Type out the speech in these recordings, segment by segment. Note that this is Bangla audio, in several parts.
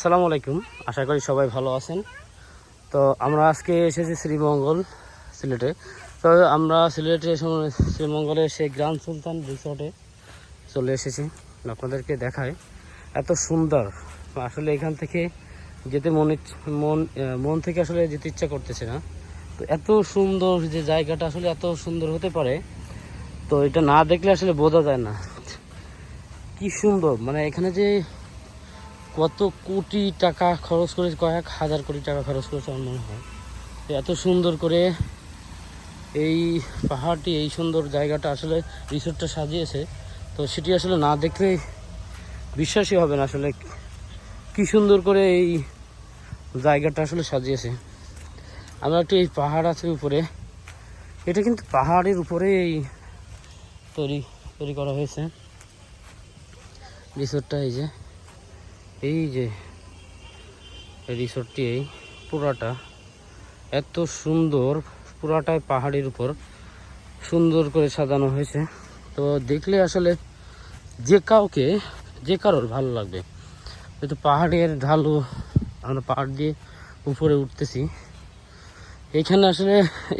আসসালামু আলাইকুম। আশা করি সবাই ভালো আছেন। তো আমরা আজকে এসেছি শ্রীমঙ্গল সিলেটে। তো আমরা সিলেটে সময় শ্রীমঙ্গলের সেই গ্রান্ড সুলতান রিসর্টে চলে এসেছি। আপনাদেরকে দেখায়। এত সুন্দর। আসলে এখান থেকে যেতে মনে মন মন থেকে আসলে যেতে ইচ্ছা করতেছে না। তো এত সুন্দর যে জায়গাটা আসলে এত সুন্দর হতে পারে। তো এটা না দেখলে আসলে বোঝা যায় না। কি সুন্দর। মানে এখানে যে কত কোটি টাকা খরচ করে কয়েক হাজার কোটি টাকা খরচ করেছে আমার মনে হয়। এত সুন্দর করে এই পাহাড়টি, এই সুন্দর জায়গাটা আসলে রিসোর্টটা সাজিয়েছে। তো সেটি আসলে না দেখলে বিশ্বাসই হবে না আসলে কি সুন্দর করে এই জায়গাটা আসলে সাজিয়েছে। আমরা একটু এই পাহাড় আছে উপরে। এটা কিন্তু পাহাড়ের উপরে এই তৈরি তৈরি করা হয়েছে। রিসোর্টটা এই যে। এই যে রিসোর্টটি, এই পুরাটা এত সুন্দর, পুরাটাই পাহাড়ের উপর সুন্দর করে সাজানো হয়েছে। তো দেখলে আসলে যে কাউকে, যে কারোর ভালো লাগবে। যেহেতু পাহাড়ের ঢালু, আমরা পাহাড় দিয়ে উপরে উঠতেছি। এখানে আসলে,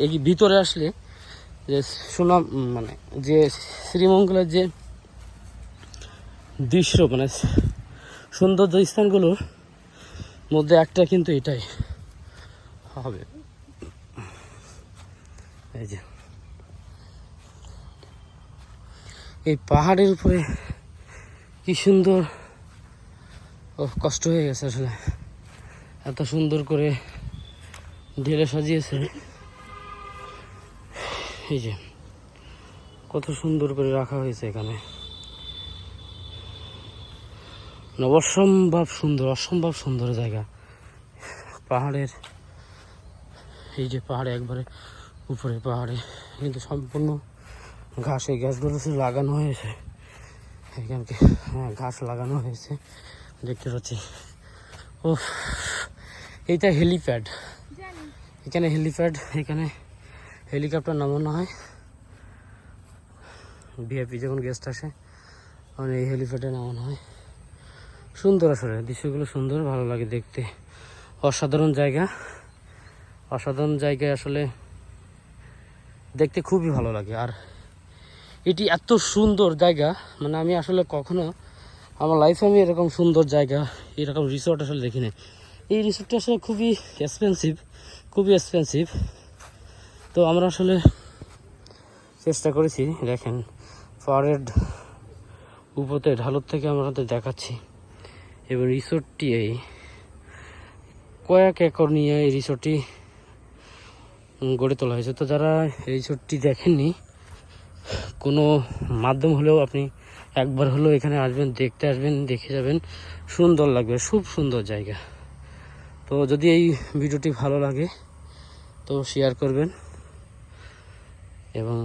এই ভিতরে আসলে যে সুনাম মানে যে শ্রীমঙ্গলের যে দৃশ্য মানে সৌন্দর্য স্থানগুলোর মধ্যে একটা কিন্তু এটাই। হবে। এই যে। এই পাহাড়ের উপরে কি সুন্দর। ও কষ্ট হয়ে গেছে আসলে। এত সুন্দর করে ঢেলে সাজিয়েছে। এই যে, কত সুন্দর করে রাখা হয়েছে এখানে। অসম্ভব সুন্দর অসম্ভব সুন্দর জায়গা। পাহাড়ের এই যে পাহাড়ে একবারে উপরে পাহাড়ে কিন্তু সম্পূর্ণ ঘাস এই গাছগুলো শুধু লাগানো হয়েছে। এখানকে হ্যাঁ ঘাস লাগানো হয়েছে। দেখতে পাচ্ছি। ও এইটা হেলিপ্যাড। এখানে হেলিপ্যাড এখানে হেলিকপ্টার নামানো হয়। ভিআইপি যখন গেস্ট আসে তখন এই হেলিপ্যাডে নামানো হয়। সুন্দর আসলে, দৃশ্যগুলো সুন্দর, ভালো লাগে দেখতে। অসাধারণ জায়গা। অসাধারণ জায়গায় আসলে দেখতে খুবই ভালো লাগে। আর এটি এত সুন্দর জায়গা মানে আমি আসলে কখনো আমার লাইফে আমি এরকম সুন্দর জায়গা, এরকম রিসোর্ট আসলে দেখি দেখিনি। এই রিসোর্টটা আসলে খুবই এক্সপেন্সিভ খুবই এক্সপেন্সিভ তো আমরা আসলে চেষ্টা করেছি, দেখেন পাহাড়ের উপরে ঢালুর থেকে আমরা দেখাচ্ছি। এবং রিসোর্টটি এই। কয়েক একর নিয়ে এই রিসোর্টটি গড়ে তোলা হয়েছে। তো যারা এই রিসোর্টটি দেখেননি, কোনো মাধ্যম হলেও আপনি একবার হলেও এখানে আসবেন, দেখতে আসবেন, দেখে যাবেন। সুন্দর লাগবে, খুব সুন্দর জায়গা। তো যদি এই ভিডিওটি ভালো লাগে, তো শেয়ার করবেন এবং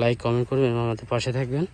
লাইক কমেন্ট করবেন আমাদের পাশে থাকবেন।